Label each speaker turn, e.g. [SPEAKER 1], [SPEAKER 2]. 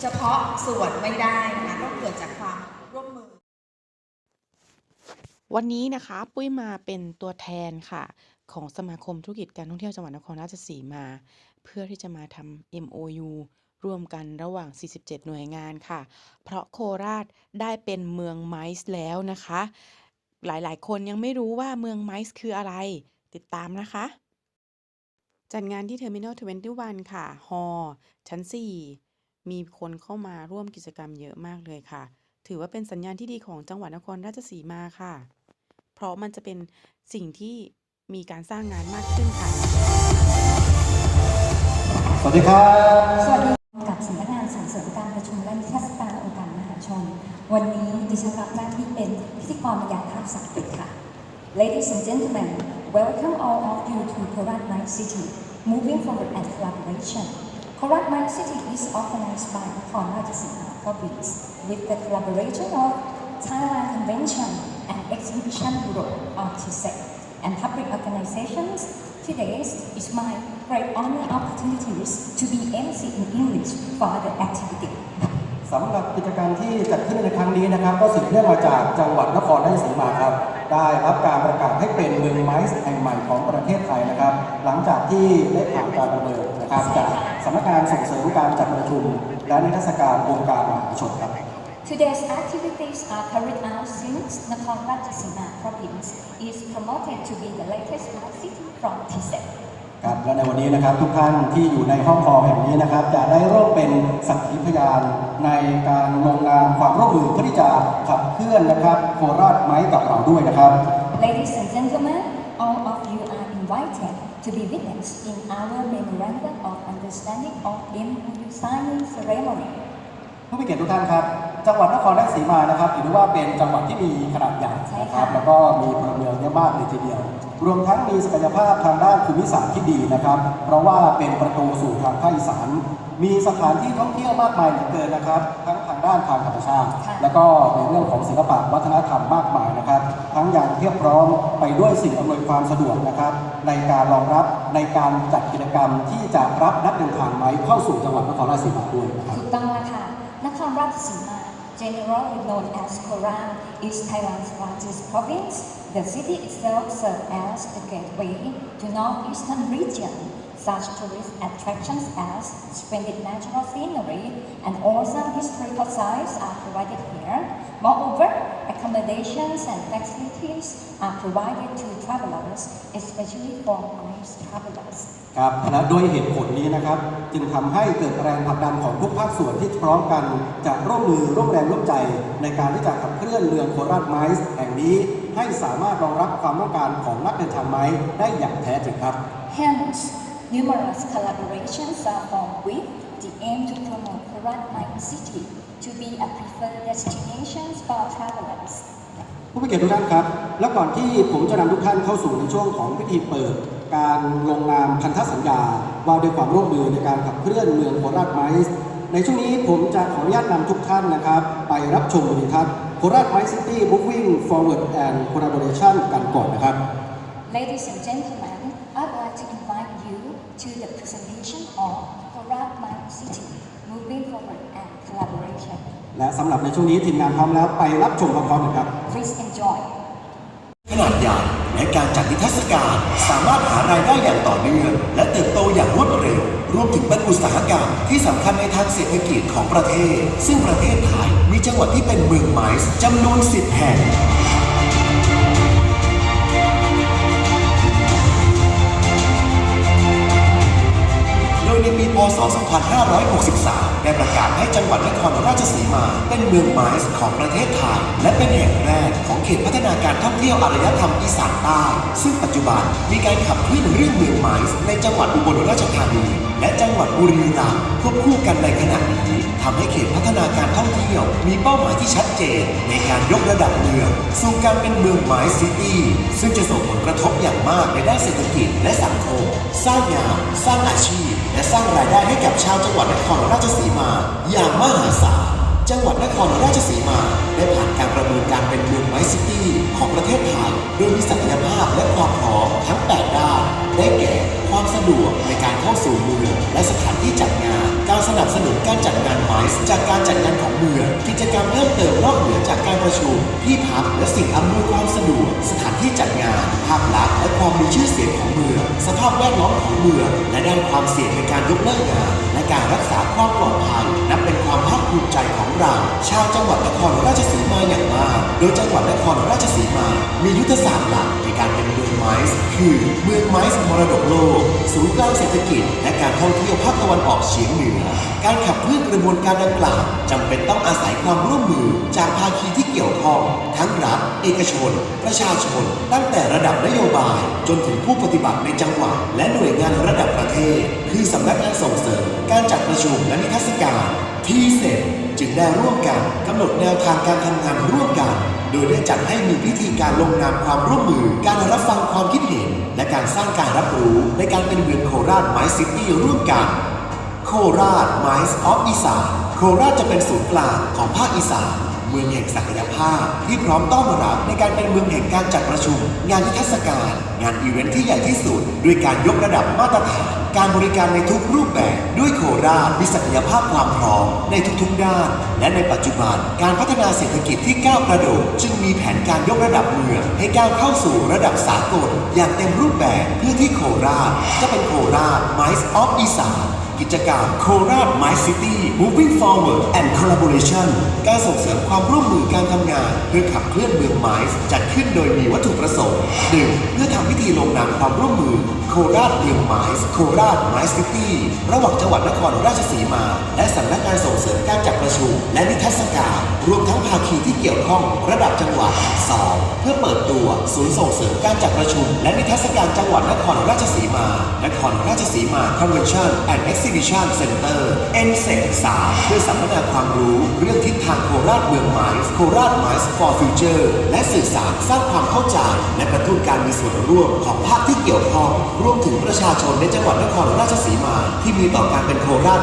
[SPEAKER 1] เฉพาะส่วนไม่ได้นะคะก็เกิดจากความร่วมมือ
[SPEAKER 2] วันนี้นะคะปุ้ยมาเป็นตัวแทนค่ะ ของสมาคมธุรกิจการท่องเที่ยวจังหวัดนครราชสีมา เพื่อที่จะมาทำ MOU ร่วมกันระหว่าง 47 หน่วยงานค่ะ เพราะโคราชได้เป็นเมืองไมซ์แล้วนะคะ หลายๆ คนยังไม่รู้ว่าเมืองไมซ์คืออะไร ติดตามนะคะ จัดงานที่ Terminal 21 ค่ะ ฮอชั้น 4 มีคนเข้ามาร่วมกิจกรรมเยอะมากเลยค่ะ ถือว่าเป็นสัญญาณที่ดีของจังหวัดนครราชสีมาค่ะ เพราะมันจะเป็นสิ่งที่มีการสร้างงานมากขึ้นค่ะ
[SPEAKER 3] สวัสดีครับ
[SPEAKER 4] สวัสดีกับสำนักงานส่งเสริมการประชุมและนิทรรศการองค์การมหาชน วันนี้ดิฉันรับหน้าที่เป็นพิธีกรบรรยายภาพศักดิ์ค่ะ Ladies and gentlemen, welcome all of you to Korat Night City, moving forward and collaboration. Korat Night City is organized by Nakhon Ratchasima Province with the collaboration of Thailand Convention and Exhibition Bureau (RTSEC) and public organizations. Today is my great honor opportunities to be MC in English for the activity.
[SPEAKER 3] สำหรับกิจกรรมที่จัดขึ้นในครั้งนี้นะครับ ก็สืบเนื่องมาจากจังหวัดนครราชสีมาครับ ได้รับการประกาศให้เป็นเมืองไม้แห่งใหม่ของประเทศไทยนะครับ หลังจากที่ได้ผ่านการประเมินนะครับจากสำนักงานส่งเสริมการจัดประชุม และนิทรรศการองค์การมหาชนครับ
[SPEAKER 4] Today's activities are carried out since Nakhon Ratchasima Province is promoted to be the latest smart city from TSEP.
[SPEAKER 3] ครับและในวันนี้นะครับทุกท่านที่อยู่ในห้องคอแห่งนี้นะครับ จะได้ร่วมเป็นสักขีพยานในการลงนามความร่วมมือเพื่อที่จะขับเคลื่อนนะครับโคราชไม้กับเราด้วยนะครับ
[SPEAKER 4] Ladies and gentlemen, all of you are invited to be witness in our memorandum of understanding of MOU signing ceremony.
[SPEAKER 3] ผู้มีเกียรติทุกท่านครับ จังหวัดนครราชสีมานะครับถือได้ว่าเป็นจังหวัดที่มีขนาดใหญ่
[SPEAKER 4] ใช่
[SPEAKER 3] นะค
[SPEAKER 4] ค่ะ
[SPEAKER 3] รับแล้วก็มีพลเมืองเยอะมากเลยทีเดียว รวมทั้งมีศักยภาพทางด้านภูมิศาสตร์ที่ดีนะครับ เพราะว่าเป็นประตูสู่ทางภาคอีสาน มีสถานที่ท่องเที่ยวมากมายเหลือเกินนะครับ ทั้งทางด้านทางธรรมชาติ
[SPEAKER 4] ค่ะ
[SPEAKER 3] แล้วก็ในเรื่องของศิลปะวัฒนธรรมมากมายนะครับ ทั้งอย่างเพียบพร้อมไปด้วยสิ่งอำนวยความสะดวกนะครับ ในการรองรับในการจัดกิจกรรมที่จะรับนักเดินทางไม้เข้าสู่จังหวัดนครราชสีมาด้วยนะครับ
[SPEAKER 4] ถูกต้องแล้วค่ะนครราชสีมา generally known as Koran is Thailand's largest province the city itself serves as the gateway to northeastern region such tourist attractions as splendid natural scenery and awesome historical sites are provided here moreover accommodations and facilities are provided to travelers especially for tourist travelers
[SPEAKER 3] ครับและด้วยเหตุผลนี้นะครับ จึงทำให้เกิดแรงผลักดันของทุกภาคส่วนที่พร้อมกัน จะร่วมมือร่วมแรงร่วมใจ ในการที่จะขับเคลื่อนเมืองโคราชไมซ์แห่งนี้ ให้สามารถรองรับความต้องการของนักเดินทางไม้ได้อย่างแท้จริงครับ
[SPEAKER 4] Hence, numerous collaborations are formed with the aim to promote Korat Mind City to be a preferred destination for travelers.
[SPEAKER 3] ผู้มีเกียรติทุกท่านครับ และก่อนที่ผมจะนำทุกท่านเข้าสู่ในช่วงของพิธีเปิด การลงนามพันธสัญญาว่าด้วยความร่วมมือในการขับเคลื่อนเมืองโคราชไมซ์ในช่วงนี้ผมจะขออนุญาตนำทุกท่านนะครับ ไปรับชมวิดีทัศน์โค ราชไมซ์ซิตี้ moving forward and collaboration กันก่อนนะครับ
[SPEAKER 4] Ladies and gentlemen, I'd like to invite you to the presentation of Korat Mind City, moving forward and collaboration.
[SPEAKER 3] และสำหรับในช่วงนี้ทีมงานพร้อมแล้วไปรับชมพร้อมๆกันครับ
[SPEAKER 4] Please enjoy.
[SPEAKER 5] ขนาดใหญ่ และการจัดนิทรรศการสามารถหารายได้อย่างต่อเนื่อง และเติบโตอย่างรวดเร็ว รวมถึงเป็นอุตสาหกรรมที่สำคัญในทางเศรษฐกิจของประเทศ ซึ่งประเทศไทยมีจังหวัดที่เป็นเมืองไม้จำนวน10แห่ง พศ 2563 ได้ประกาศให้จังหวัดนครราชสีมา เป็นเมืองไม้ของประเทศไทย และเป็นแห่งแรกของเขตพัฒนาการท่องเที่ยวอารยธรรมอีสานใต้ ซึ่งปัจจุบันมีการขับเคลื่อนเรื่องเมืองไม้ในจังหวัดอุบลราชธานี และจังหวัดบุรีรัมย์ควบคู่กันในขณะนี้ทำให้เขตพัฒนาการท่องเที่ยว มีเป้าหมายที่ชัดเจน ในการยกระดับเมืองสู่การเป็นเมืองไม้ซิตี้ซึ่งจะส่งผลกระทบอย่างมากในด้านเศรษฐกิจและสังคม สร้างงานสร้างอาชีพ และสร้างรายได้ให้กับชาวจังหวัดนครราชสีมา อย่างมหาศาลจังหวัดนครราชสีมา ได้ผ่านการประเมินการเป็นเมืองไมซิตี้ของประเทศไทยโดยมีศักยภาพและความพร้อมทั้ง 8 ด้าน ได้แก่ ความสะดวกในการเข้าสู่เมืองและสถานที่จัดงาน การสนับสนุนการจัดงานไมซ์จากการจัดงานของเมือง กิจกรรมเพิ่มเติมนอกเหนือจากการประชุมที่พักและสิ่งอำนวยความสะดวกสถานที่จัดงานภาพลักษณ์และความมีชื่อเสียงของเมือง สภาพแวดล้อมของเมือง และด้านความเสี่ยงในการยกเลิกงานและการรักษาความปลอดภัยนับเป็นความภาคภูมิใจของเรา ชาวจังหวัดนครราชสีมาอย่างมาก โดยจังหวัดนครราชสีมา มียุทธศาสตร์หลักในการเป็นเมืองไมซ์คือเมืองไมซ์มรดกโลก ศูนย์กลางเศรษฐกิจ และการท่องเที่ยวภาคตะวันออกเฉียงเหนือ การขับเคลื่อนกระบวนการดังกล่าวจำเป็นต้องอาศัยความร่วมมือจากภาคีที่เกี่ยวข้อง ทั้งรัฐ เอกชน ประชาชน ตั้งแต่ระดับนโยบาย จนถึงผู้ปฏิบัติในจังหวัดและหน่วยงานระดับประเทศ คือสำนักงานส่งเสริม การจัดประชุมและนิทรรศการที่เสร็จจึงได้ร่วมกันกำหนดแนวทางการทำงานร่วมกัน โดยได้จัดให้มีพิธีการลงนามความร่วมมือ การรับฟังความคิดเห็น และการสร้างการรับรู้ในการเป็นเมืองโคราชไมซ์ซิตี้ร่วมกัน โคราชไมซ์ออฟอีสานโคราชจะเป็นศูนย์กลางของภาคอีสาน เมืองแห่งศักยภาพ ที่พร้อมต้อนรับในการเป็นเมืองแห่งการจัดประชุม งานนิทรรศการ งานอีเวนท์ที่ใหญ่ที่สุด ด้วยการยกระดับมาตรฐาน การบริการในทุกรูปแบบ ด้วยโคราชมีศักยภาพความพร้อมในทุกๆด้าน และในปัจจุบัน การพัฒนาเศรษฐกิจที่ก้าวกระโดดจึงมีแผนการยกระดับเมืองให้ก้าวเข้าสู่ระดับสากล อย่างเต็มรูปแบบเพื่อที่โคราชจะเป็นโคราช m i c e of อีสาน กิจกรรมโคราช My City Moving Forward and Collaboration การส่งเสริมความร่วมมือการทำงาน เพื่อขับเคลื่อนเมืองไมซ์จัดขึ้นโดยมีวัตถุประสงค์ 1. เพื่อทำพิธีลงนามความร่วมมือโคราชเมืองไมซ์โคราช My City ระหว่างจังหวัดนครราชสีมา และสำนักงานส่งเสริมการจัดประชุม และนิทรรศการรวมทั้งภาคีที่เกี่ยวข้องระดับจังหวัด 2. เพื่อเปิดตัวศูนย์ส่งเสริมการจัดประชุม และนิทรรศการจังหวัดนครราชสีมานครราชสีมา Convention and Exhibition Center n c e 3เพื่อสัมมนาความรู้เรื่องทิศทางโคราชเมืองไม้โคราชไม้ for future และสื่อสารสร้างความเข้าใจ และกระตุ้นการมีส่วนร่วมของภาคที่เกี่ยวข้องรวมถึงประชาชนในจังหวัดนครราชสีมา ที่มีต่อการเป็นโคราช